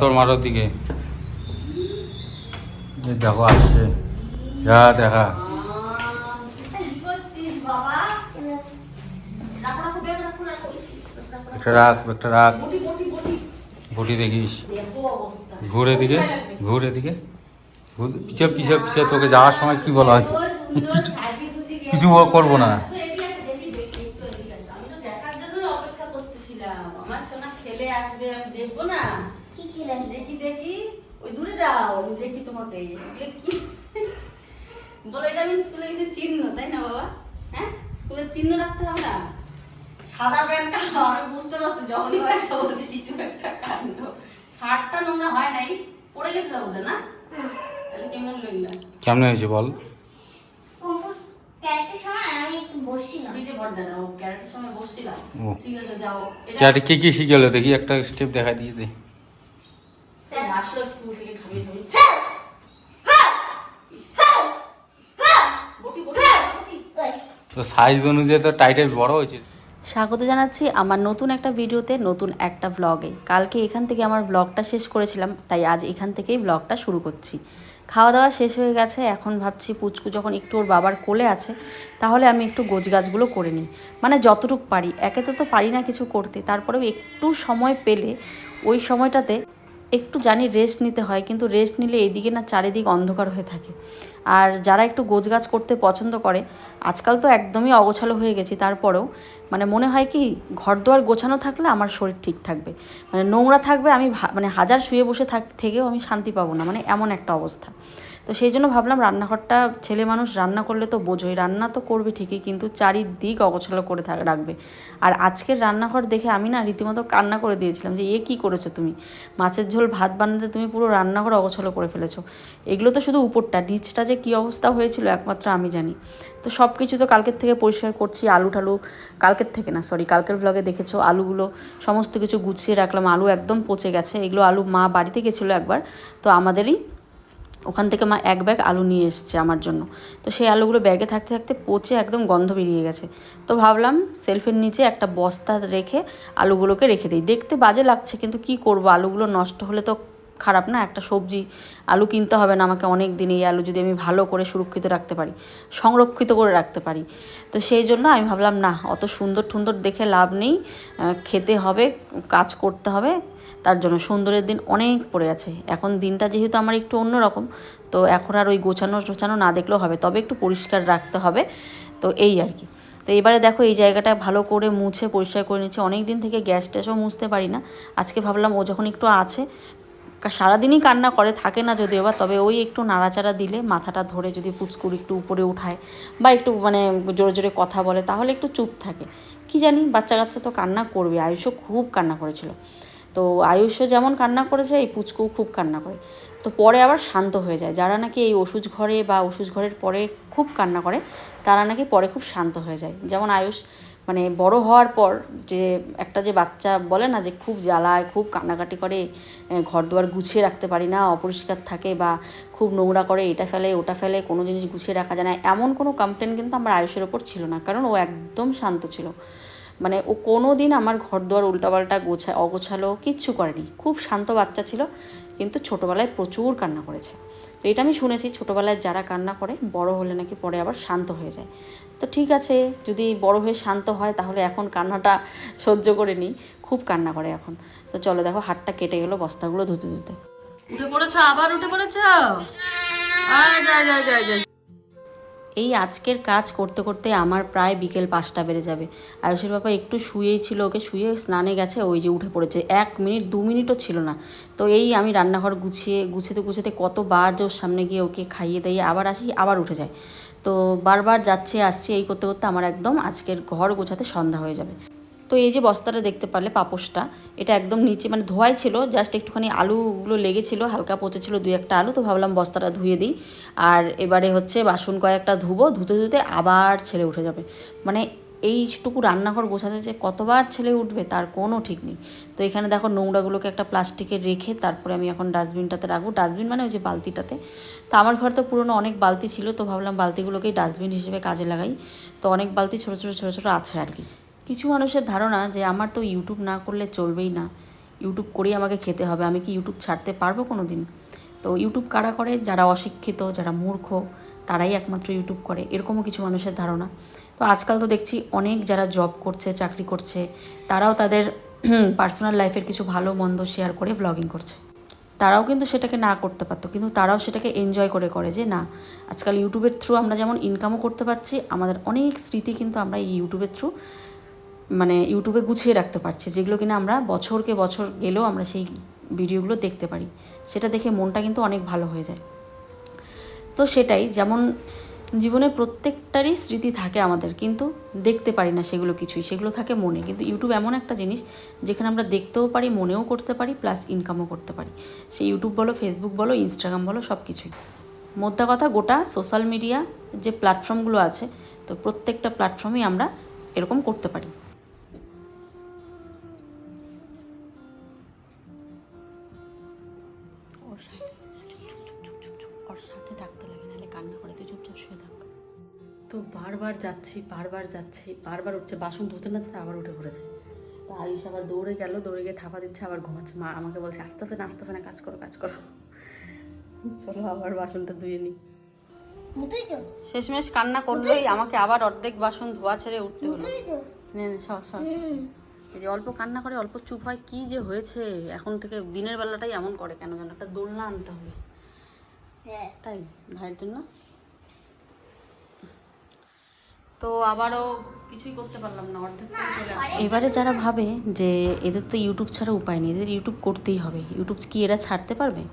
তোর মারোর দিকে দেখো, আসছে যা দেখা। একটা রাখ একটা রাখ দেখিস ঘুরে ঘুরে তোকে যাওয়ার সময় কি বলা হয়েছে গেছে। কিছু করব না। একটু এদিকে আসো, দেখি, দেখি, একটু এদিকে আসো। আমি তো দেখার জন্যই অপেক্ষা করতেছিলাম আমার সোনা খেলে আসবে আমি দেখব না কি খেলেন দেখি দেখি ওই দূরে যাও দেখি তোমাকে কি বলো এটা আমি স্কুলে গেছি চিহ্ন তাই না বাবা? হ্যাঁ? স্কুলের চিহ্ন রাখতে হবে না? সাদা প্যান্টটা আমি বুঝতে পারছি যখনই পয়সা বলছি কিছু একটা কাণ্ড। শার্টটা নোংরা হয় নাই পড়ে গেছিল না? তাহলে কেমন লাগল? কেমন হয়েছে বল? কম্পোস্ট ক্যারেক্টার সময় আমি একটু বসছিলাম। নিচে ভর দাদা ও ক্যারেটের সময় বসছিলাম। ঠিক আছে যাও। এটা কি কি শিখেলো দেখি একটা স্টেপ দেখা দিয়ে দে আসলো স্কুল থেকে খাবি খাবি হ্যাঁ হ্যাঁ হ্যাঁ হ্যাঁ বটি বটি বটি ওই সাইজ অনুযায়ী তো টাইটেল বড় হয়েছে। স্বাগত জানাচ্ছি আমার নতুন একটা ভিডিওতে, নতুন একটা ব্লগে কালকে এখান থেকে আমার ব্লগটা শেষ করেছিলাম, তাই আজ এখান থেকেই ব্লগটা শুরু করছি। খাওয়া দাওয়া শেষ হয়ে গেছে, এখন ভাবছি পুচকু যখন একটু ওর বাবার কোলে আছে, তাহলে আমি একটু গোছগাছগুলো করে নিই। মানে যতটুক পারি, একে তো তো পারি না কিছু করতে, তারপরেও একটু সময় পেলে ওই সময়টাতে একটু জানি রেস্ট নিতে হয়, কিন্তু রেস্ট নিলে এদিকে না চারিদিক অন্ধকার হয়ে থাকে। আর যারা একটু গোছগাছ করতে পছন্দ করে, আজকাল তো একদমই অগোছালো হয়ে গেছি। তারপরেও মানে মনে হয় কি ঘর দুয়ার গোছানো থাকলে আমার শরীর ঠিক থাকবে। মানে নোংরা থাকবে, আমি মানে হাজার শুয়ে বসে থাক থেকেও আমি শান্তি পাবো না। মানে এমন একটা অবস্থা। তো সেই জন্য ভাবলাম রান্নাঘরটা ছেলে মানুষ রান্না করলে তো বোঝোই। রান্না তো করবে ঠিকই, কিন্তু চারিদিক অগোছালো করে রাখবে। আর আজকের রান্নাঘর দেখে আমি না রীতিমতো কান্না করে দিয়েছিলাম যে, এ কী করেছ তুমি? মাছের ঝোল, ভাত বানাতে তুমি পুরো রান্নাঘর অগোছালো করে ফেলেছো। এগুলো তো শুধু উপরটা, নিচটা যে কী অবস্থা হয়েছিল একমাত্র আমি জানি। তো সব কিছু তো কালকের থেকে পরিষ্কার করছি, আলু টালু কালকের থেকে না সরি কালকের ব্লগে দেখেছ, আলুগুলো সমস্ত কিছু গুছিয়ে রাখলাম, আলু একদম পচে গেছে, এগুলো আলু মা বাড়িতে গেছিল একবার, তো আমাদেরই ওখান থেকে মা এক ব্যাগ আলু নিয়ে এসছে আমার জন্য। তো সেই আলুগুলো ব্যাগে থাকতে থাকতে পচে একদম গন্ধ বেরিয়ে গেছে। তো ভাবলাম সেলফের নিচে একটা বস্তা রেখে আলুগুলোকে রেখে দিই। দেখতে বাজে লাগছে, কিন্তু কি করব? আলুগুলো নষ্ট হলে তো খারাপ না? একটা সবজি, আলু কিনতে হবে না আমাকে অনেক দিন এই আলু যদি আমি ভালো করে সুরক্ষিত রাখতে পারি, সংরক্ষিত করে রাখতে পারি। তো সেই জন্য আমি ভাবলাম, না, অত সুন্দর টুন্দর দেখে লাভ নেই। খেতে হবে, কাজ করতে হবে। তার জন্য সুন্দরের দিন অনেক পড়ে আছে। এখন দিনটা যেহেতু আমার একটু অন্যরকম তো এখন আর ওই গোছানো টোছানো না দেখলেও হবে, তবে একটু পরিষ্কার রাখতে হবে। তো এই আর কি। তো এবারে দেখো এই জায়গাটা ভালো করে মুছে পরিষ্কার করে নিচ্ছে অনেক দিন থেকে গ্যাস ট্যাসও মুছতে পারি না। আজকে ভাবলাম ও যখন একটু আছে সারাদিনই কান্না করে, থাকে না যদিও বা, তবে ওই একটু নাড়াচাড়া দিলে মাথাটা ধরে যদি পুচকুর একটু উপরে উঠায় বা একটু মানে জোরে জোরে কথা বলে, তাহলে একটু চুপ থাকে। কি জানি বাচ্চা কাচ্চা তো কান্না করবে, আয়ুষও খুব কান্না করেছিল। তো আয়ুষও যেমন কান্না করেছে, এই পুচকুও খুব কান্না করে। তো পরে আবার শান্ত হয়ে যায়। যারা নাকি এই ওষুধ ঘরে বা ওষুধ ঘরের পরে খুব কান্না করে, তারা নাকি পরে খুব শান্ত হয়ে যায়। যেমন আয়ুষ মানে বড় হওয়ার পর যে একটা যে বাচ্চা বলে না যে খুব জ্বালায়, খুব কান্নাকাটি করে ঘর দুয়ার গুছিয়ে রাখতে পারি না, অপরিষ্কার থাকে বা খুব নোংরা করে, এটা ফেলে, ওটা ফেলে, কোনো জিনিস গুছিয়ে রাখা যায় না, এমন কোনো কমপ্লেন কিন্তু আমার আয়ুষের ওপর ছিল না। কারণ ও একদম শান্ত ছিল। মানে ও কোনো দিন আমার ঘর দুয়ার উল্টাপাল্টা গোছা, অগোছালো কিচ্ছু করেনি। খুব শান্ত বাচ্চা ছিল, কিন্তু ছোটোবেলায় প্রচুর কান্না করেছে। তো এটা আমি শুনেছি, ছোটোবেলায় যারা কান্না করে, বড় হলে নাকি পরে আবার শান্ত হয়ে যায়। তো ঠিক আছে, যদি বড় হয়ে শান্ত হয়, তাহলে এখন কান্নাটা সহ্য করে নিই। খুব কান্না করে এখন। তো চলো দেখো, হাতটা কেটে গেলো বস্তাগুলো ধুতে ধুতে। উঠে পড়েছ, আবার উঠে পড়েছ? আয় যা যা যা যা এই আজকের কাজ করতে করতে আমার প্রায় বিকেল পাঁচটা বেড়ে যাবে। আয়ুষের বাবা একটু শুয়েই ছিল, ওকে শুয়ে স্নানে গেছে, ওই যে উঠে পড়েছে। এক মিনিট, দু মিনিটও ছিল না। তো এই আমি রান্নাঘর গুছিয়ে, গুছাতে গুছাতে কতবার যে ওর সামনে গিয়ে ওকে খাইয়ে দিয়ে আবার আসি, আবার উঠে যায়। তো বারবার যাচ্ছে, আসছে, এই করতে করতে আমার একদম আজকের ঘর গোছাতে সন্ধ্যা হয়ে যাবে। তো এই যে বস্তাটা দেখতে পারলে পাপোশটা, এটা একদম নিচে মানে ধোয়াই ছিল জাস্ট একটুখানি আলুগুলো লেগেছিল, হালকা পচেছিল দুই একটা আলু, তো ভাবলাম বস্তাটা ধুয়ে দিই। আর এবারে হচ্ছে বাসন কয়েকটা ধুবো, ধুতে ধুতে আবার ছেলে উঠে যাবে। মানে এইটুকু রান্নাঘর গোছাতে যে কতবার ছেলে উঠবে তার কোনো ঠিক নেই। তো এখানে দেখো নোংরাগুলোকে একটা প্লাস্টিকে রেখে তারপরে আমি এখন ডাস্টবিনটাতে রাখব। ডাস্টবিন মানে ওই যে বালতিটাতে। তো আমার ঘরে তো পুরনো অনেক বালতি ছিল, তো ভাবলাম বালতিগুলোকেই ডাস্টবিন হিসেবে কাজে লাগাই। তো অনেক বালতি ছোটো ছোটো ছোটো ছোটো আছে আর কি। কিছু মানুষের ধারণা যে আমার তো ইউটিউব না করলে চলবেই না। ইউটিউব করেই আমাকে খেতে হবে। আমি কি ইউটিউব ছাড়তে পারব কোনো দিন তো ইউটিউব কারা করে? যারা অশিক্ষিত, যারা মূর্খ, তারাই একমাত্র ইউটিউব করে। এরকমও কিছু মানুষের ধারণা। তো আজকাল তো দেখছি অনেক যারা জব করছে, চাকরি করছে, তারাও তাদের পার্সোনাল লাইফের কিছু ভালো, মন্দ শেয়ার করে ব্লগিং করছে। তারাও কিন্তু সেটাকে না করতে পারতো। কিন্তু তারাও সেটাকে এনজয় করে করে যে, না, আজকাল ইউটিউবের থ্রু আমরা যেমন ইনকামও করতে পারছি, আমাদের অনেক স্মৃতি কিন্তু আমরা এই ইউটিউবের থ্রু মানে ইউটিউবে গুছিয়ে রাখতে পারছি, যেগুলো কিনা আমরা বছরকে বছর গেলেও আমরা সেই ভিডিওগুলো দেখতে পারি। সেটা দেখে মনটা কিন্তু অনেক ভালো হয়ে যায়। তো সেটাই, যেমন জীবনে প্রত্যেকটারই স্মৃতি থাকে আমাদের, কিন্তু দেখতে পারি না সেগুলো কিছুই, সেগুলো থাকে মনে। কিন্তু ইউটিউব এমন একটা জিনিস, যেখানে আমরা দেখতেও পারি, মনেও করতে পারি প্লাস ইনকামও করতে পারি। সেই ইউটিউব বলো ফেসবুক বলো ইনস্টাগ্রাম বলো সব কিছুই মোদ্দা কথা, গোটা সোশ্যাল মিডিয়া যে প্ল্যাটফর্মগুলো আছে, তো প্রত্যেকটা প্ল্যাটফর্মেই আমরা এরকম করতে পারি। ওর সাথে। চুপ, চুপ, চুপ। ওর সাথে থাকতে লাগে নাহলে কান্না করে। তুই চুপচাপ শুয়ে থাক। তো বারবার যাচ্ছি বারবার যাচ্ছি বারবার উঠছে। বাসন ধুতে না আবার উঠে পড়েছে। তো আয়ুষ আবার দৌড়ে গেল দৌড়ে গিয়ে থাপা দিচ্ছে আবার ঘুমাচ্ছে। মা আমাকে বলছে আসতে হবে না আসতে হবে না কাজ করো কাজ করো। চলো আবার বাসনটা ধুয়ে নিই শেষমেশ কান্না করলোই আমাকে আবার অর্ধেক বাসন ধোয়া ছেড়ে উঠতে হলো। নে নে সর সর। হুম। এই যে অল্প কান্না করে অল্প চুপ হয় কি যে হয়েছে? এখন থেকে দিনের বেলাটাই এমন করে কেন যেন? একটা দোলনা আনতে হবে। হ্যাঁ। তাই? ভাইয়ের জন্য? তো আবারও কিছুই করতে পারলাম না অর্ধেক। এবারে যারা ভাবে যে এদের তো ইউটিউব ছাড়া উপায় নেই এদের ইউটিউব করতেই হবে। ইউটিউব কি এরা ছাড়তে পারবে?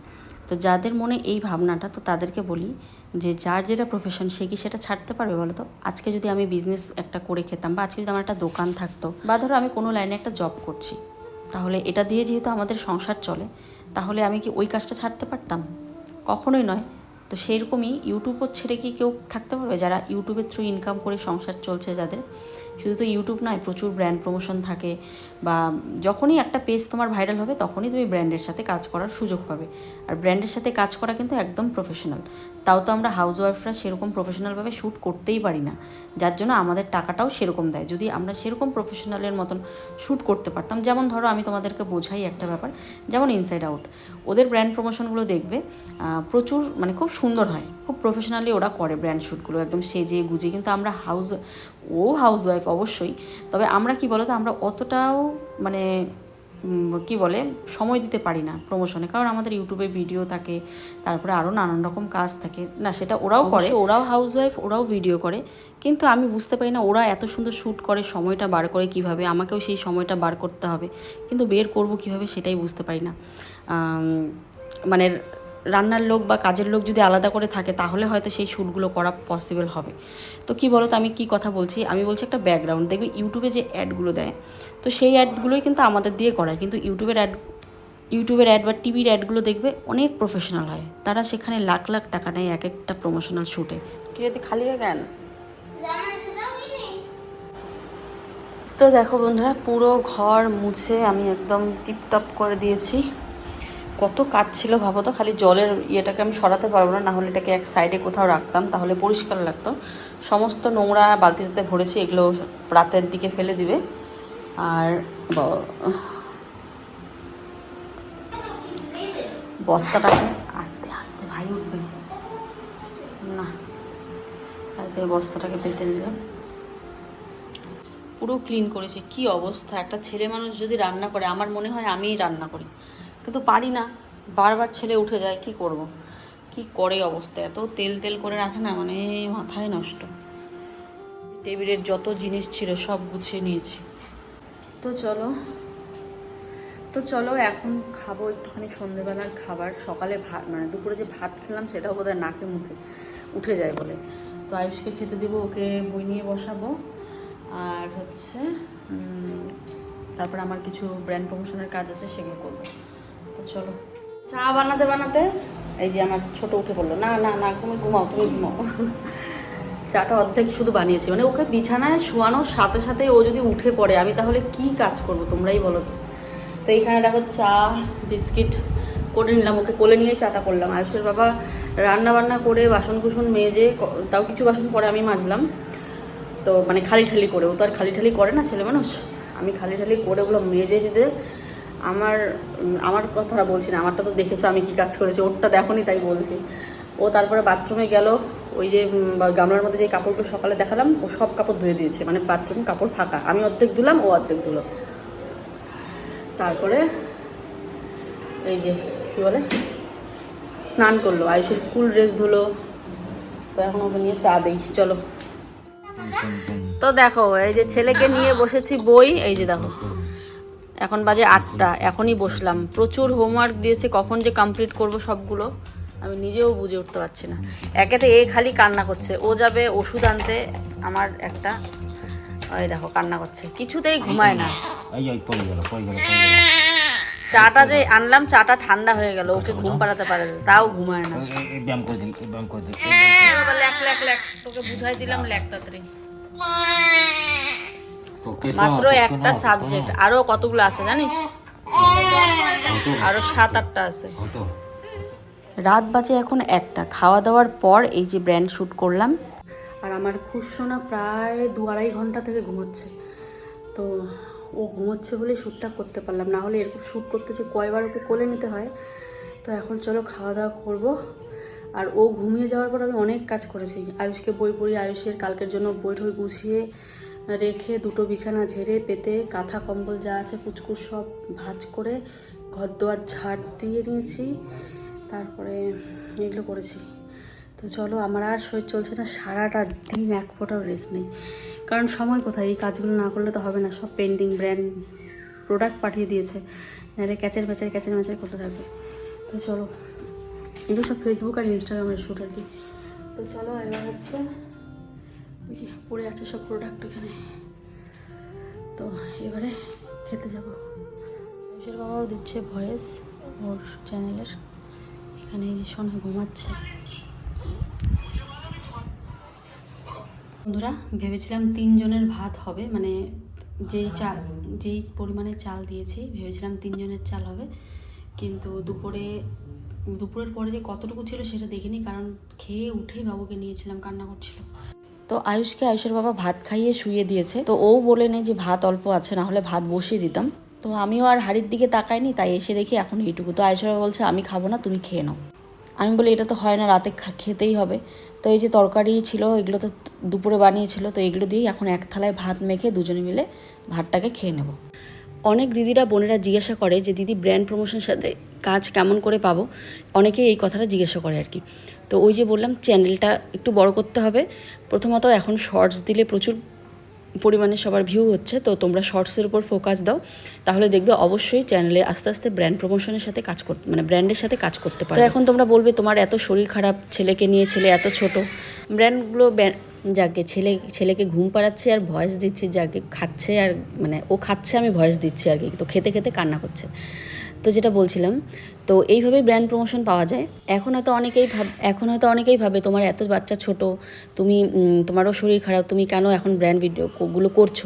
তো যাদের মনে এই ভাবনাটা, তো তাদেরকে বলি যে যার যেটা প্রফেশন সে কি সেটা ছাড়তে পারবে বলো তো? আজকে যদি আমি বিজনেস একটা করে খেতাম বা আজকে যদি আমার একটা দোকান থাকতো বা ধরো আমি কোনো লাইনে একটা জব করছি, তাহলে এটা দিয়ে যেহেতু আমাদের সংসার চলে, তাহলে আমি কি ওই কাজটা ছাড়তে পারতাম? কখনোই নয়। তো সেইরকমই ইউটিউবও ছেড়ে কি কেউ থাকতে পারবে? যারা ইউটিউবের থ্রু ইনকাম করে সংসার চলছে যাদের শুধু তো ইউটিউব নয়, প্রচুর ব্র্যান্ড প্রমোশন থাকে বা যখনই একটা পেজ তোমার ভাইরাল হবে তখনই তুমি ব্র্যান্ডের সাথে কাজ করার সুযোগ পাবে। আর ব্র্যান্ডের সাথে কাজ করা কিন্তু একদম প্রফেশনাল তাও তো আমরা হাউস ওয়াইফরা সেরকম প্রফেশনালভাবে শ্যুট করতেই পারি না। যার জন্য আমাদের টাকাটাও সেরকম দেয়। যদি আমরা সেরকম প্রফেশনালের মতন শ্যুট করতে পারতাম, যেমন ধরো আমি তোমাদেরকে বোঝাই একটা ব্যাপার, যেমন ইনসাইড আউট ওদের ব্র্যান্ড প্রমোশনগুলো দেখবে প্রচুর মানে খুব সুন্দর হয়। খুব প্রফেশনালি ওরা করে ব্র্যান্ড শ্যুটগুলো একদম সেজে গুজে। কিন্তু আমরা হাউস ও হাউস ওয়াইফ অবশ্যই। তবে আমরা কি বলো তো আমরা অতটাও মানে কি বলে, সময় দিতে পারি না প্রমোশনে কারণ আমাদের ইউটিউবে ভিডিও থাকে, তারপরে আরও নানান রকম কাজ থাকে। না, সেটা ওরাও করে। ওরাও হাউস ওয়াইফ ওরাও ভিডিও করে। কিন্তু আমি বুঝতে পারি না, ওরা এত সুন্দর শ্যুট করে, সময়টা বার করে কীভাবে, আমাকেও সেই সময়টা বার করতে হবে। কিন্তু বের করব কীভাবে, সেটাই বুঝতে পারি না। মানে রান্নার লোক বা কাজের লোক যদি আলাদা করে থাকে তাহলে হয়তো সেই শ্যুটগুলো করা পসিবল হবে। তো কি বলো তো আমি কি কথা বলছি? আমি বলছি একটা ব্যাকগ্রাউন্ড দেখবে ইউটিউবে যে অ্যাডগুলো দেয় তো সেই অ্যাডগুলোই কিন্তু আমাদের দিয়ে করায়। কিন্তু ইউটিউবের অ্যাড ইউটিউবের অ্যাড বা টিভির অ্যাডগুলো দেখবে অনেক প্রফেশনাল হয়। তারা সেখানে লাখ লাখ টাকা নেয় এক একটা প্রমোশনাল শ্যুটে কিরে খালি কেন? তো দেখো বন্ধুরা পুরো ঘর মুছে আমি একদম টিপটপ করে দিয়েছি। কত কাজ ছিল ভাবো তো? খালি জলের ইয়েটাকে আমি সরাতে পারব না হলে এটাকে এক সাইডে কোথাও রাখতাম, তাহলে পরিষ্কার লাগতো। সমস্ত নোংরা বালতিতে ভরেছি, এগুলো রাতের দিকে ফেলে দিবে। আর বস্তাটাকে আস্তে আস্তে ভাই উঠবে। না বস্তাটাকে পেতে দিলাম। পুরো ক্লিন করেছি, কি অবস্থা? একটা ছেলে মানুষ যদি রান্না করে, আমার মনে হয় আমিই রান্না করি। কিন্তু পারি না। বারবার ছেলে উঠে যায়, কি করব। কি করে অবস্থা? এত তেল তেল করে রাখে না মানে মাথায় নষ্ট। টেবিলের যত জিনিস ছিল সব গুছিয়ে নিয়েছি। তো চলো তো চলো এখন খাব একটুখানি সন্ধেবেলার খাবার। সকালে ভাত মানে দুপুরে যে ভাত খেলাম সেটাও বোধহয় নাকে মুখে উঠে যায় বলে। তো আয়ুষকে খেতে দেবো, ওকে বই নিয়ে বসাবো। আর হচ্ছে তারপর আমার কিছু ব্র্যান্ড প্রমোশনের কাজ আছে, সেগুলো করব। চলো। চা বানাতে বানাতে এই যে আমার ছোট উঠে পড়ল। না না না, তুমি ঘুমাও তুমি ঘুমাও। চাটা অর্ধেক শুধু বানিয়েছি। মানে ওকে বিছানায় শোয়ানোর সাথে সাথে ও যদি উঠে পড়ে, আমি তাহলে কি কাজ করব তোমরাই বলো তো? তো এইখানে দেখো চা, বিস্কিট করে নিলাম। ওকে কোলে নিয়ে চাটা করলাম। আয়ুষের বাবা রান্না বান্না করে বাসন কুসন মেজে তাও কিছু বাসন পরে আমি মাজলাম। তো মানে খালি ঠালি করে। ও তো আর খালি ঠালি করে না, ছেলে মানুষ? আমি খালি ঠালি করে ওগুলো মেজে যেতে আমার আমার কথাটা বলছি না আমারটা তো দেখেছ আমি কি কাজ করেছি ওরটা দেখোনি তাই বলছি। ও তারপরে বাথরুমে গেল ওই যে গামলার মধ্যে যে কাপড়গুলো সকালে দেখালাম ও সব কাপড় ধুয়ে দিয়েছে মানে বাথরুম কাপড় ফাঁকা। আমি অর্ধেক ধুলাম ও অর্ধেক ধুলো। তারপরে এই যে কি বলে? স্নান করল আয়ুষের স্কুল ড্রেস ধুলো। তো এখন ওকে নিয়ে চা দিই চলো। তো দেখো এই যে ছেলেকে নিয়ে বসেছি বই এই যে দেখো। এখন বাজে আটটা এখনই বসলাম। প্রচুর হোমওয়ার্ক দিয়েছে কখন যে কমপ্লিট করব সবগুলো আমি নিজেও বুঝে উঠতে পারছি না। একেতে এ খালি কান্না করছে ও যাবে ওষুধ আনতে আমার একটা ওই দেখো কান্না করছে কিছুতেই ঘুমায় না। চাটা যে আনলাম চাটা ঠান্ডা হয়ে গেল ওকে ঘুম পাড়াতে পারে তাও ঘুমায় না। তোকে বুঝাই দিলাম লেখ তাড়াতাড়ি। মাত্র একটা সাবজেক্ট আরও কতগুলো আছে জানিস? আরও সাত আটটা আছে। রাত বাজে এখন একটা। খাওয়া দাওয়ার পর এই যে ব্র্যান্ড শ্যুট করলাম। আর আমার খুশোনা প্রায় দু আড়াই ঘণ্টা থেকে ঘুমোচ্ছে। তো ও ঘুমোচ্ছে বলে শ্যুটটা করতে পারলাম না। হলে এরকম শ্যুট করতে যে কয়বার ওকে কোলে নিতে হয়। তো এখন চলো খাওয়া দাওয়া করব। আর ও ঘুমিয়ে যাওয়ার পর আমি অনেক কাজ করেছি। আয়ুষকে বই পড়ি আয়ুষের কালকের জন্য বই টই গুছিয়ে রেখে দুটো বিছানা ঝেড়ে পেতে কাঁথা, কম্বল যা আছে কুচকুচ সব ভাজ করে ঘর দোয়ার ঝাড় দিয়ে নিয়েছি। তারপরে এগুলো করেছি। তো চলো, আমার আর শরীর চলছে না, সারাটা দিন এক ফোঁটাও রেস্ট নেই। কারণ সময় কোথায়? এই কাজগুলো না করলে তো হবে না, সব পেন্ডিং ব্র্যান্ড প্রোডাক্ট পাঠিয়ে দিয়েছে। নাহলে ক্যাচের ম্যাচের ক্যাচের ম্যাচের করতে থাকবে। তো চলো, এগুলো সব ফেসবুক আর ইনস্টাগ্রামের শ্যুট আর কি। তো চলো, এবার হচ্ছে ওই যে পড়ে আছে সব প্রোডাক্ট এখানে। তো এবারে খেতে যাব। আয়ুষের বাবাও দিচ্ছে ভয়েস ওর চ্যানেলের। এখানে এই যে সোনা ঘুমাচ্ছে। বন্ধুরা, ভেবেছিলাম তিনজনের ভাত হবে মানে যেই চাল, যেই পরিমাণে চাল দিয়েছি, ভেবেছিলাম তিনজনের চাল হবে। কিন্তু দুপুরে, দুপুরের পরে যে কতটুকু ছিল সেটা দেখিনি, কারণ খেয়ে উঠেই বাবুকে নিয়েছিলাম, কান্না করছিল। তো আয়ুষকে আয়ুষের বাবা ভাত খাইয়ে শুয়ে দিয়েছে। তো ও বলে নেই যে ভাত অল্প আছে, না হলে ভাত বসিয়ে দিতাম। তো আমিও আর হাড়ির দিকে তাকাইনি, তাই এসে দেখি এখন এইটুকু। তো আয়ুষের বাবা বলছে, আমি খাব না, তুমি খেয়ে নাও। আমি বলি, এটা তো হয় না, রাতে খেতেই হবে। তো এই যে তরকারি ছিল, এগুলো তো দুপুরে বানিয়েছিল, তো এগুলো দিয়েই এখন এক থালায় ভাত মেখে দুজনে মিলে ভাতটাকে খেয়ে নেব। অনেক দিদিরা, বোনেরা জিজ্ঞাসা করে যে, দিদি ব্র্যান্ড প্রমোশনের সাথে কাজ কেমন করে পাবো? অনেকেই এই কথাটা জিজ্ঞাসা করে আর কি। তো ওই যে বললাম চ্যানেলটা একটু বড় করতে হবে। প্রথমত এখন শর্টস দিলে প্রচুর পরিমাণে সবার ভিউ হচ্ছে, তো তোমরা শর্টসের উপর ফোকাস দাও। তাহলে দেখবে অবশ্যই চ্যানেলে আস্তে আস্তে ব্র্যান্ড প্রমোশনের সাথে কাজ করতে মানে ব্র্যান্ডের সাথে কাজ করতে পারো এখন তোমরা বলবে, তোমার এত শরীর খারাপ, ছেলেকে নিয়ে, ছেলে এত ছোট। ব্র্যান্ডগুলো যাকে ছেলে, ছেলেকে ঘুম পাড়াচ্ছে আর ভয়েস দিচ্ছি, যাকে খাচ্ছে আর মানে ও খাচ্ছে, আমি ভয়েস দিচ্ছি আর কি। তো খেতে খেতে কান্না করছে। তো যেটা বলছিলাম, তো এইভাবেই ব্র্যান্ড প্রমোশন পাওয়া যায়। এখন হয়তো অনেকেই ভাব, এখন হয়তো অনেকেই ভাবে তোমার এত বাচ্চা ছোট, তুমি তোমারও শরীর খারাপ, তুমি কেন এখন ব্র্যান্ড ভিডিও গুলো করছ?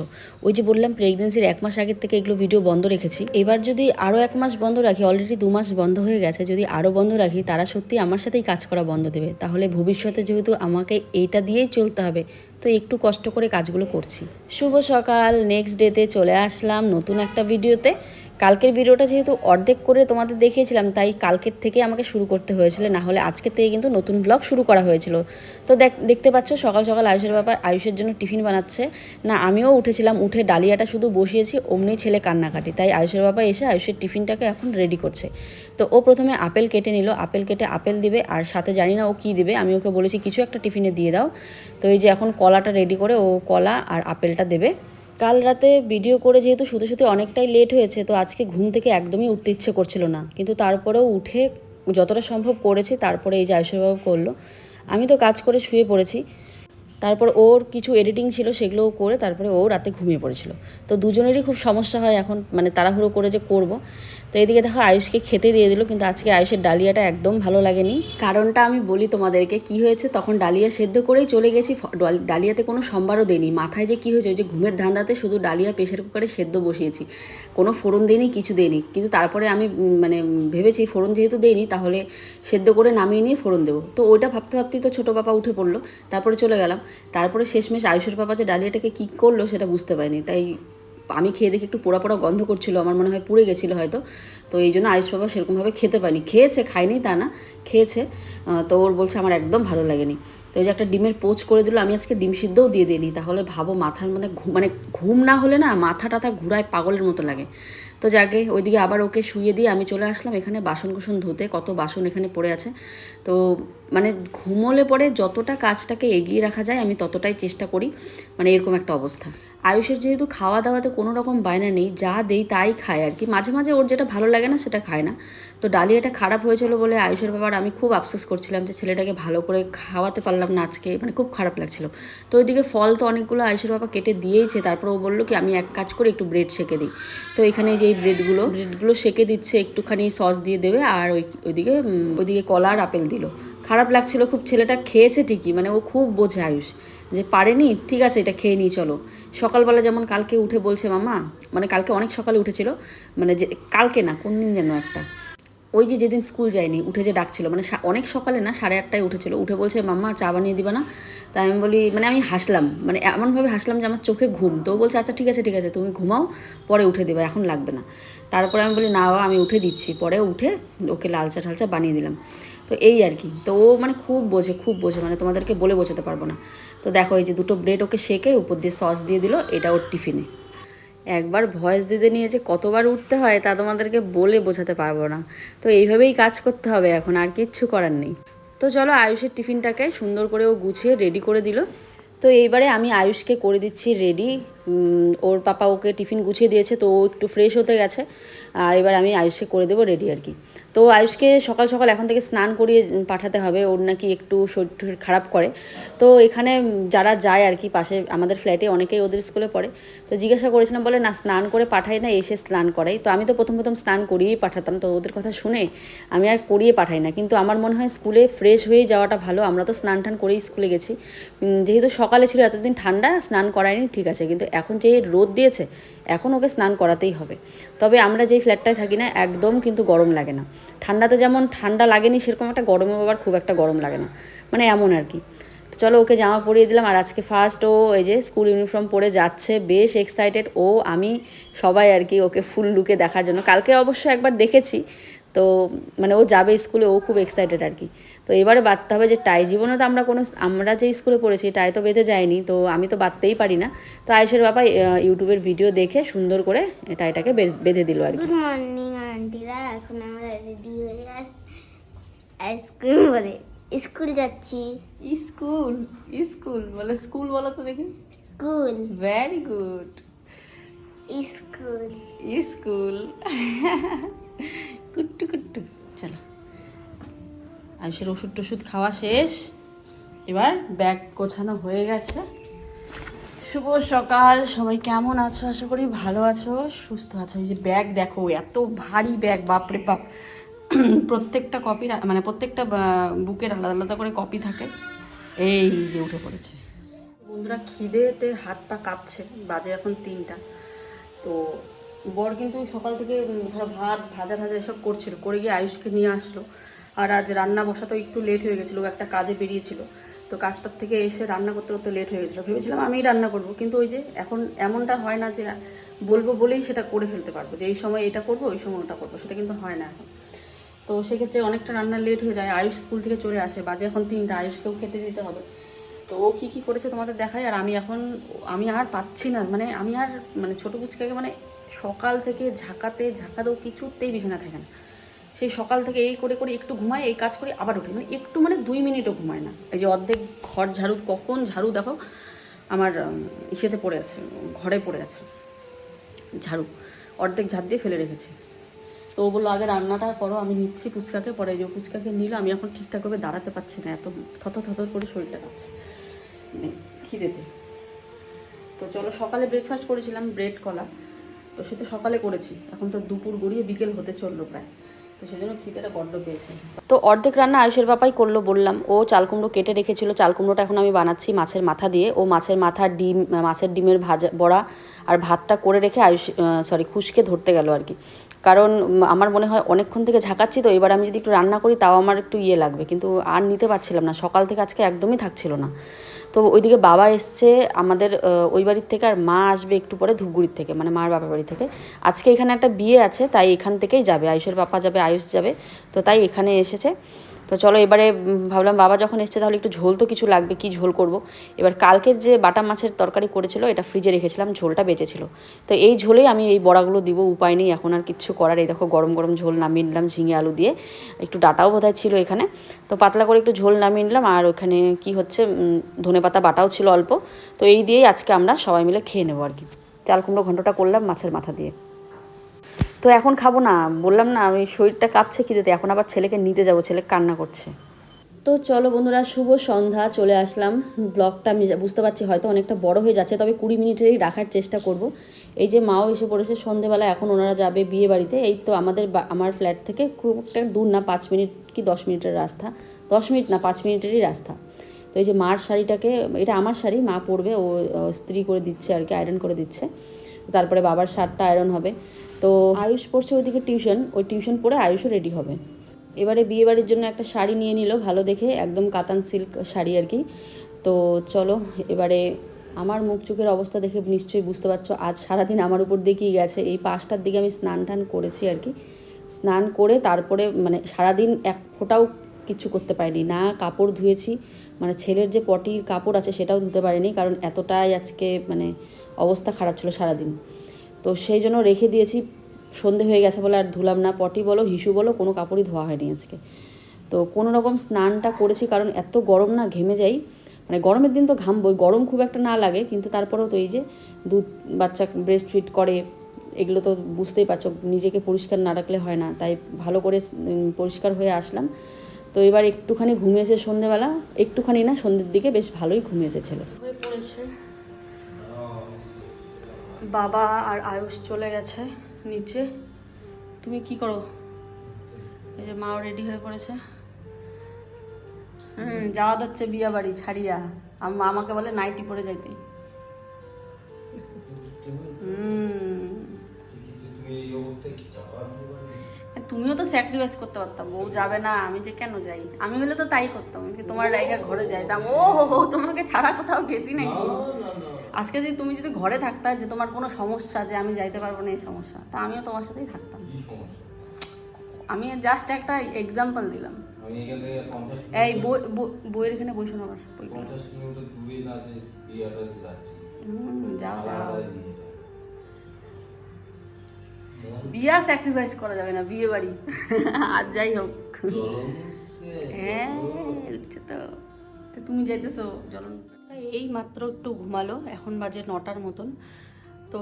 ওই যে বললাম প্রেগনেন্সির এক মাস আগের থেকে এগুলো ভিডিও বন্ধ রেখেছি। এবার যদি আরও এক মাস বন্ধ রাখি অলরেডি দু মাস বন্ধ হয়ে গেছে, যদি আরও বন্ধ রাখি, তারা সত্যি আমার সাথেই কাজ করা বন্ধ দেবে। তাহলে ভবিষ্যতে যেহেতু আমাকে এইটা দিয়েই চলতে হবে, তো একটু কষ্ট করে কাজগুলো করছি। শুভ সকাল নেক্সট ডেতে চলে আসলাম নতুন একটা ভিডিওতে কালকের ভিডিওটা যেহেতু অর্ধেক করে তোমাদের দেখিয়েছিলাম, তাই কালকের থেকে আমাকে শুরু করতে হয়েছিল। না হলে আজকের থেকে কিন্তু নতুন ব্লগ শুরু করা হয়েছিল। তো দেখ, দেখতে পাচ্ছ সকাল সকাল আয়ুষের ব্যাপার আয়ুষের জন্য টিফিন বানাচ্ছে। না, আমিও উঠেছিলাম, উঠে ডালিয়াটা শুধু বসিয়েছি, অমনি ছেলে কান্নাকাটি। তাই আয়ুষের বাবা এসে আয়ুষের টিফিনটাকে এখন রেডি করছে। তো ও প্রথমে আপেল কেটে নিল, আপেল কেটে আপেল দিবে, আর সাথে জানি না ও কী দিবে, আমি ওকে বলেছি কিছু একটা টিফিনে দিয়ে দাও। তো এই যে এখন কলাটা রেডি করে ও কলা আর আপেলটা দেবে। কাল রাতে ভিডিও করে যেহেতু শুতে শুতে অনেকটাই লেট হয়েছে, তো আজকে ঘুম থেকে একদমই উঠতে ইচ্ছে করছিল না। কিন্তু তারপরেও উঠে যতটা সম্ভব করেছি, তারপরে এই যে আয়ুষবাবু করল। আমি তো কাজ করে শুয়ে পড়েছি। তারপর ওর কিছু এডিটিং ছিল সেগুলোও করে তারপরে ও রাতে ঘুমিয়ে পড়েছিল। তো দুজনেরই খুব সমস্যা হয় এখন মানে তাড়াহুড়ো করে যে করব। তো এদিকে দেখো আয়ুষকে খেতে দিয়ে দিল, কিন্তু আজকে আয়ুষের ডালিয়াটা একদম ভালো লাগেনি। কারণটা আমি বলি তোমাদেরকে, কি হয়েছে? তখন ডালিয়া সেদ্ধ করেই চলে গেছি ডালিয়াতে কোনো সম্বারও দেয়নি মাথায় যে কি হয়েছে, ওই যে ঘুমের ধান্দাতে শুধু ডালিয়া প্রেশার কুকারে সেদ্ধ বসিয়েছি। কোনো ফোড়ন দিইনি, কিছু দেয়নি কিন্তু তারপরে আমি মানে ভেবেছি ফোড়ন যেহেতু দেয়নি তাহলে সেদ্ধ করে নামিয়ে নিয়ে ফোড়ন দেবো। তো ওইটা ভাবতে ভাবতেই তো ছোটো পাপা উঠে পড়ল, তারপরে চলে গেলাম। তারপরে শেষমেশ আয়ুষের পাপা যে ডালিয়াটাকে কী করল সেটা বুঝতে পারিনি। তাই আমি খেয়ে দেখি একটু পোড়া পোড়া গন্ধ করছিল, আমার মনে হয় পুড়ে গেছিল হয়তো। তো এই জন্য আয়ুষ বাবা সেরকমভাবে খেতে পারিনি। খেয়েছে, খায়নি তা না, খেয়েছে। তো ওর বলছে আমার একদম ভালো লাগেনি। তো ওই যে একটা ডিমের পোচ করে দিল, আমি আজকে ডিম সিদ্ধও দিয়ে দিইনি। তাহলে ভাবো মাথার মধ্যে মানে ঘুম না হলে না মাথা টাথা ঘুরায় পাগলের মতো লাগে। তো যাকে ওইদিকে আবার ওকে শুয়ে দিয়ে আমি চলে আসলাম। এখানে বাসন কুসন ধুতে কত বাসন এখানে পড়ে আছে। তো মানে ঘুমোলে পরে যতটা কাজটাকে এগিয়ে রাখা যায় আমি ততটাই চেষ্টা করি। মানে এরকম একটা অবস্থা। আয়ুষের যেহেতু খাওয়া দাওয়াতে কোনো রকম বায়না নেই, যা দেই তাই খায় আর কি। মাঝে মাঝে ওর যেটা ভালো লাগে না সেটা খায় না। তো ডালিয়াটা খারাপ হয়েছিল বলে আয়ুষের বাবার আমি খুব আফসোস করছিলাম যে ছেলেটাকে ভালো করে খাওয়াতে পারলাম না আজকে মানে খুব খারাপ লাগছিল। তো ওইদিকে ফল তো অনেকগুলো আয়ুষের বাবা কেটে দিয়েইছে, তারপর ও বলল কি, আমি এক কাজ করে একটু ব্রেড সেকে দিই। তো এখানে যে ব্রেডগুলো ব্রেডগুলো সেকে দিচ্ছে, একটুখানি সস দিয়ে দেবে আর ওই, ওইদিকে ওইদিকে কলা আর আপেল দিল। খারাপ লাগছিল, খুব ছেলেটা খেয়েছে ঠিকই মানে ও খুব বোঝে আয়ুষ, যে পারেনি, ঠিক আছে, এটা খেয়ে নিই চলো। সকালবেলা যেমন কালকে উঠে বলছে মামা মানে কালকে অনেক সকালে উঠেছিল মানে যে, কালকে না কোন দিন যেন একটা। ওই যে যেদিন স্কুল যায়নি, উঠে যে ডাকছিল মানে অনেক সকালে না, সাড়ে আটটায় উঠেছিল। উঠে বলছে, মাম্মা, চা বানিয়ে দিবা না? তাই আমি বলি মানে আমি হাসলাম মানে এমনভাবে হাসলাম যে আমার চোখে ঘুম। তো বলছে আচ্ছা ঠিক আছে ঠিক আছে, তুমি ঘুমাও, পরে উঠে দেবে, এখন লাগবে না। তারপরে আমি বলি, না আমি উঠে দিচ্ছি। পরে উঠে ওকে লাল চা ঠালচা বানিয়ে দিলাম। তো এই আর কি। তো ও মানে খুব বোঝে খুব বোঝে মানে তোমাদেরকে বলে বোঝাতে পারব না। তো দেখো, এই যে দুটো ব্রেড ওকে শেকে, উপর দিয়ে সস দিয়ে দিল, এটা ওর টিফিনে। একবার ভয়েস দিতে নিয়ে যে কতবার উঠতে হয় তা তোমাদেরকে বলে বোঝাতে পারব না। তো এইভাবেই কাজ করতে হবে এখন, আর কিচ্ছু করার নেই। তো চলো আয়ুষের টিফিনটাকে সুন্দর করে ও গুছিয়ে রেডি করে দিল। তো এইবারে আমি আয়ুষকে করে দিচ্ছি রেডি ওর পাপা ওকে টিফিন গুছিয়ে দিয়েছে, তো ও একটু ফ্রেশ হতে গেছে। এবার আমি আয়ুষকে করে দেবো রেডি আর কি। তো আয়ুষকে সকাল সকাল এখন থেকে স্নান করিয়ে পাঠাতে হবে। ওর নাকি একটু শরীর খারাপ করে। তো এখানে যারা যায় আর কি পাশে, আমাদের ফ্ল্যাটে অনেকেই ওদের স্কুলে পড়ে। তো জিজ্ঞাসা করেছিলাম, বলে না, স্নান করে পাঠাই না, এসে স্নান করাই। তো আমি তো প্রথম প্রথম স্নান করিয়েই পাঠাতাম। তো ওদের কথা শুনে আমি আর করিয়ে পাঠাই না। কিন্তু আমার মনে হয় স্কুলে ফ্রেশ হয়েই যাওয়াটা ভালো। আমরা তো স্নান টান করেই স্কুলে গেছি। যেহেতু সকালে ছিল, এতদিন ঠান্ডা, স্নান করায়নি, ঠিক আছে। কিন্তু এখন যে রোদ দিয়েছে এখন ওকে স্নান করাতেই হবে। তবে আমরা যেই ফ্ল্যাটটায় থাকি না, একদম কিন্তু গরম লাগে না। ঠান্ডাতে যেমন ঠান্ডা লাগেনি, সেরকম একটা গরমে আবার খুব একটা গরম লাগে না। মানে এমন আর কি। তো চলো ওকে জামা পরিয়ে দিলাম, আর আজকে ফার্স্ট ও এই যে স্কুল ইউনিফর্ম পরে যাচ্ছে, বেশ এক্সাইটেড ও, আমি, সবাই আর কি ওকে ফুল লুকে দেখার জন্য। কালকে অবশ্য একবার দেখেছি, তো মানে ও যাবে স্কুলে ও খুব এক্সাইটেড আর কি। তো এবারে বাঁধতে হবে যে টাই জীবনে তো আমরা কোনো আমরা যে স্কুলে পড়েছি টাই তো বেঁধে যায়নি তো আমি তো বাঁধতেই পারি না। তো আয়ুষের বাবা ইউটিউবের ভিডিও দেখে সুন্দর করে টাইটাকে বে- বেঁধে দিল আর কি। গুড মর্নিং আন্টিরা এখন আমরা রেডি হয়ে আস- আইসক্রিম বলে স্কুল যাচ্ছি। স্কুল? স্কুল? বলে স্কুল বলো তো দেখি। School. Very good school. School. আয়ুষের ওষুধ টষুধ খাওয়া শেষ। এবার ব্যাগ গোছানো হয়ে গেছে। শুভ সকাল। সবাই কেমন আছো? আশা করি ভালো আছো, সুস্থ আছো। এই যে ব্যাগ দেখো, এত ভারী ব্যাগ, বাপরে বাপ। প্রত্যেকটা কপির মানে প্রত্যেকটা বুকের আলাদা আলাদা করে কপি থাকে। এই যে উঠে পড়েছে। বন্ধুরা, খিদেতে হাত পা কাঁপছে। বাজে এখন তিনটা। তো বর কিন্তু সকাল থেকে ধরো ভাত ভাজা ভাজা এসব করছিল। করে গিয়ে আয়ুষকে নিয়ে আসলো। আর আজ রান্না বসাতে একটু লেট হয়ে গেছিল একটা কাজে বেরিয়েছিল। তো কাজটার থেকে এসে রান্না করতে করতে লেট হয়ে গেছিল। ভেবেছিলাম আমিই রান্না করব, কিন্তু ওই যে এখন এমনটা হয় না যে বলব বলেই সেটা করে ফেলতে পারব। যে এই সময় এটা করব, ওই সময় ওটা করব, সেটা কিন্তু হয় না এখন। তো সেক্ষেত্রে অনেকটা রান্না লেট হয়ে যায়। আয়ুষ স্কুল থেকে চলে আসে, বাজে এখন তিনটা, আয়ুষকেও খেতে দিতে হবে। তো ও কী কী করেছে তোমাদের দেখায় আর আমি এখন, আমি আর পাচ্ছি না মানে আমি আর মানে ছোটো পুচকাকে মানে সকাল থেকে ঝাঁকাতে, ঝাঁকাতেও কিছুতেই বিছানা থাকে না। সেই সকাল থেকে এই করে করে একটু ঘুমায়, এই কাজ করে আবার উঠে। মানে একটু মানে দুই মিনিটও ঘুমায় না। এই যে অর্ধেক ঘর ঝাড়ু, কখন ঝাড়ু দেখো, আমার ইসেতে পড়ে আছে, ঘরে পড়ে আছে ঝাড়ু। অর্ধেক ঝাড় দিয়ে ফেলে রেখেছি। তো ও বলল, আগে রান্নাটা করো, আমি নিচ্ছি ফুচকাকে, পরে যে ফুচকাকে নিল, আমি এখন ঠিকঠাকভাবে দাঁড়াতে পারছি না, এত থত থত করে শরীরটা কাঁপছে। মানে খিদেতে। তো চলো, সকালে ব্রেকফাস্ট করেছিলাম ব্রেড কলা। তো সে তো সকালে করেছি। এখন তো দুপুর গড়িয়ে বিকেল হতে চলল প্রায়। তো অর্ধেক রান্না আয়ুষের বাপাই করল বললাম। ও চাল কুমড়ো কেটে রেখেছিল। চাল কুমড়োটা এখন আমি বানাচ্ছি মাছের মাথা দিয়ে। ও মাছের মাথা, ডিম মাছের ডিমের ভাজা, বড়া আর ভাতটা করে রেখে আয়ুষ সরি খুশকে ধরতে গেল আর কি। কারণ আমার মনে হয় অনেকক্ষণ থেকে ঝাঁকাচ্ছি তো, এবার আমি যদি একটু রান্না করি তাও আমার একটু ইয়ে লাগবে। কিন্তু আর নিতে পারছিলাম না। সকাল থেকে আজকে একদমই থাকছিল না। তো ওইদিকে বাবা এসছে আমাদের ওই বাড়ির থেকে আর মা আসবে একটু পরে ধূপগুড়ির থেকে মানে মার বাবার বাড়ি থেকে। আজকে এখানে একটা বিয়ে আছে, তাই এখান থেকেই যাবে। আয়ুষের বাপা যাবে, আয়ুষ যাবে, তো তাই এখানে এসেছে। তো চলো এবারে ভাবলাম বাবা যখন এসছে তাহলে একটু ঝোল তো কিছু লাগবে, কি ঝোল করব? এবার কালকের যে বাটা মাছের তরকারি করেছিল, এটা ফ্রিজে রেখেছিলাম, ঝোলটা বেঁচেছিল। তো এই ঝোলেই আমি এই বড়াগুলো দিব, উপায় নেই, এখন আর কিচ্ছু করার। এই দেখো গরম গরম ঝোল নামিয়ে নিলাম, ঝিঙে আলু দিয়ে। একটু ডাটাও বোধহয় ছিল এখানে। তো পাতলা করে একটু ঝোল নামিয়ে নিলাম, আর ওখানে কি হচ্ছে ধনে পাতা বাটাও ছিল অল্প। তো এই দিয়েই আজকে আমরা সবাই মিলে খেয়ে নেব আর কি। চাল কুমড়ো ঘন্টটা করলাম মাছের মাথা দিয়ে। তো এখন খাব না। বললাম না, আমি শরীরটা কাঁপছে খিদেতে, এখন আবার ছেলেকে নিতে যাব, ছেলে কান্না করছে। তো চলো বন্ধুরা, শুভ সন্ধ্যা, চলে আসলাম। ব্লগটা আমি বুঝতে পারছি হয়তো অনেকটা বড় হয়ে যাচ্ছে, তবে কুড়ি মিনিটেরই রাখার চেষ্টা করব। এই যে মাও এসে পড়েছে সন্ধেবেলা এখন ওনারা যাবে বিয়ে বাড়িতে। এই তো আমাদের আমার ফ্ল্যাট থেকে খুব একটা দূর না, পাঁচ মিনিট কি দশ মিনিটের রাস্তা? দশ মিনিট না, পাঁচ মিনিটেরই রাস্তা। তো এই যে মার শাড়িটাকে, এটা আমার শাড়ি, মা পরবে, ও স্ত্রী করে দিচ্ছে আর কি আয়রন করে দিচ্ছে। তারপরে বাবার শার্টটা আয়রন হবে। তো আয়ুষ পড়ছে ওইদিকে টিউশন, ওই টিউশন পড়ে আয়ুষও রেডি হবে। এবারে বিয়ে বাড়ির জন্য একটা শাড়ি নিয়ে নিল, ভালো দেখে, একদম কাতান সিল্ক শাড়ি আর কি। তো চলো, এবারে আমার মুখ চোখের অবস্থা দেখে নিশ্চয়ই বুঝতে পারছ, আজ সারাদিন আমার উপর দিকেই গেছে। এই পাঁচটার দিকে আমি স্নান টান করেছি আর কি। স্নান করে তারপরে মানে সারাদিন এক ফোঁটাও কিছু করতে পারিনি। না কাপড় ধুয়েছি মানে ছেলের যে পটির কাপড় আছে সেটাও ধুতে পারিনি, কারণ এতটাই আজকে মানে অবস্থা খারাপ ছিল সারাদিন। তো সেই জন্য রেখে দিয়েছি। সন্ধে হয়ে গেছে বলে আর ধুলাম না। পটি বলো, হিসু বলো, কোনো কাপড়ই ধোয়া হয়নি আজকে। তো কোনো রকম স্নানটা করেছি কারণ এত গরম না, ঘেমে যাই। মানে গরমের দিন তো ঘামবই, গরম খুব একটা না লাগে, কিন্তু তারপরেও তো এই যে দুধ বাচ্চা ব্রেস্ট ফিট করে, এগুলো তো বুঝতেই পারছ, নিজেকে পরিষ্কার না রাখলে হয় না। তাই ভালো করে পরিষ্কার হয়ে আসলাম। তো এবার একটুখানি ঘুমিয়েছে সন্ধেবেলা। একটুখানি না, সন্ধ্যের দিকে বেশ ভালোই ঘুমিয়েছে ছেলে। পড়েছে। বাবা আর আয়ুষ চলে গেছে নিচে। তুমি কি করো? এই যে মাও রেডি হয়ে পড়েছে। হুম যাওয়া যাচ্ছে বিয়া বাড়ি, ছাড়িয়া। আম- আমাকে বলে নাইটি পরে যাইতে। তুমিও তো স্যাক্রিফাইস করতে পারতাম বউ যাবে না, আমি যে কেন যাই? আমি হলে তো তাই করতাম তোমার জায়গা ঘরে যাইতাম। ও হো তোমাকে ছাড়া কোথাও গেছি নাকি? আজকে যদি তুমি যদি ঘরে থাকতা যে তোমার কোনো সমস্যা যে আমি যাইতে পারব না এই সমস্যা তা আমিও তোমার সাথেই থাকতাম। আমি জাস্ট একটা এক্সাম্পল দিলাম। এই বই বই- বইয়ের এখানে বসুন আবার যাও যাও। বিয়া স্যাক্রিফাইস করা যাবে না বিয়ে বাড়ি। আর যাই হোক। হ্যাঁ তো। তো তুমি যাইতেছো জ্বলন এই মাত্র একটু ঘুমালো, এখন বাজে নটার মতন। তো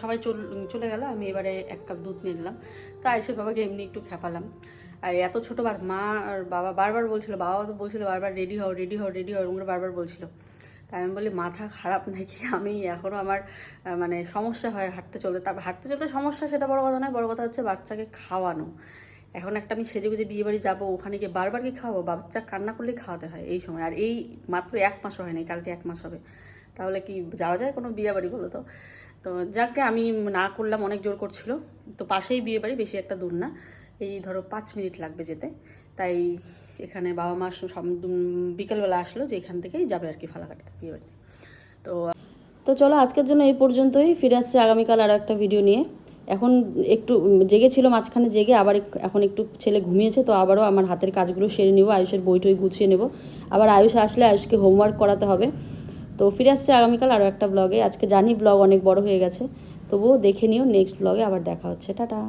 সবাই চল গেল, আমি এবারে এক কাপ দুধ নিয়ে নিলাম। তা এসে বাবাকে এমনি একটু খেপালাম। আর এত ছোটো মা আর বাবা বারবার বলছিল, বাবা তো বলছিল বারবার, রেডি হও রেডি হও রেডি হও, এরকম করে বারবার বলছিল। তাই আমি বলি, মাথা খারাপ নাকি? আমি এখনও আমার মানে সমস্যা হয় হাঁটতে চলতে। তারপর হাঁটতে চলতে সমস্যা, সেটা বড় কথা নয়, বড় কথা হচ্ছে বাচ্চাকে খাওয়ানো। এখন একটা আমি সেজে গুজে বিয়ে বাড়ি যাব, ওখানে গিয়ে বারবার কি খাওয়াবো? বাচ্চা কান্না করলেই খাওয়াতে হয় এই সময়। আর এই মাত্র এক মাসও হয়নি, কালকে এক মাস হবে। তাহলে কি যাওয়া যায় কোনো বিয়ে বাড়ি বলো তো? তো যাকে আমি না করলাম, অনেক জোর করছিল। তো পাশেই বিয়ে বাড়ি, বেশি একটা দূর না। এই ধরো পাঁচ মিনিট লাগবে যেতে। তাই এখানে বাবা মা সব বিকেলবেলা আসলো যে এখান থেকেই যাবে আর কি ফালাকাটাতে বিয়ে বাড়িতে। তো তো চলো আজকের জন্য এই পর্যন্তই। ফিরে আসছে আগামীকাল আরও একটা ভিডিও নিয়ে। এখন একটু জেগেছিল মাঝখানে জেগে, আবার এখন একটু ছেলে ঘুমিয়েছে, তো আবারও আমার হাতের কাজগুলো সেরে নেব, আয়ুষের বই টই গুছিয়ে নেব। আবার আয়ুষ আসলে আয়ুষকে হোমওয়ার্ক করাতে হবে। তো ফিরে আসছে আগামীকাল আরও একটা ব্লগে আজকে জানি ব্লগ অনেক বড় হয়ে গেছে, তবুও দেখে নিও নেক্সট ব্লগে আবার দেখা হচ্ছে। টাটা!